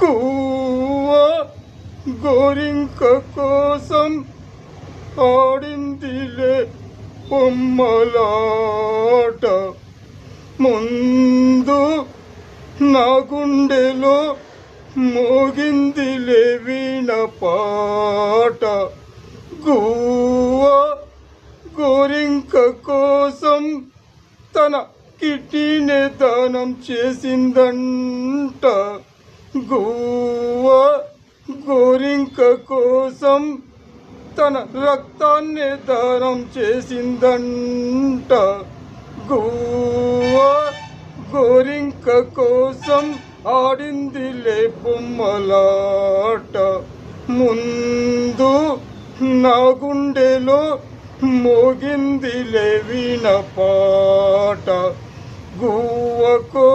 కూవ గోరింక కోసం ఆడిందిలే బొమ్మలాట. ముందు నా గుండెలో మోగిందిలే వీణ పాట. గువ్వ గోరింక కోసం తన కిడ్నీని దానం చేసిందంట. గువ్వ గోరింక కోసం తన రక్తాన్ని దానం చేసిందంట. గువ్వ గోరింక కోసం ఆడింది లే బొమ్మలాట. ముందు నా గుండెలో మోగిందిలే వీణ పాట. గువ్వ కో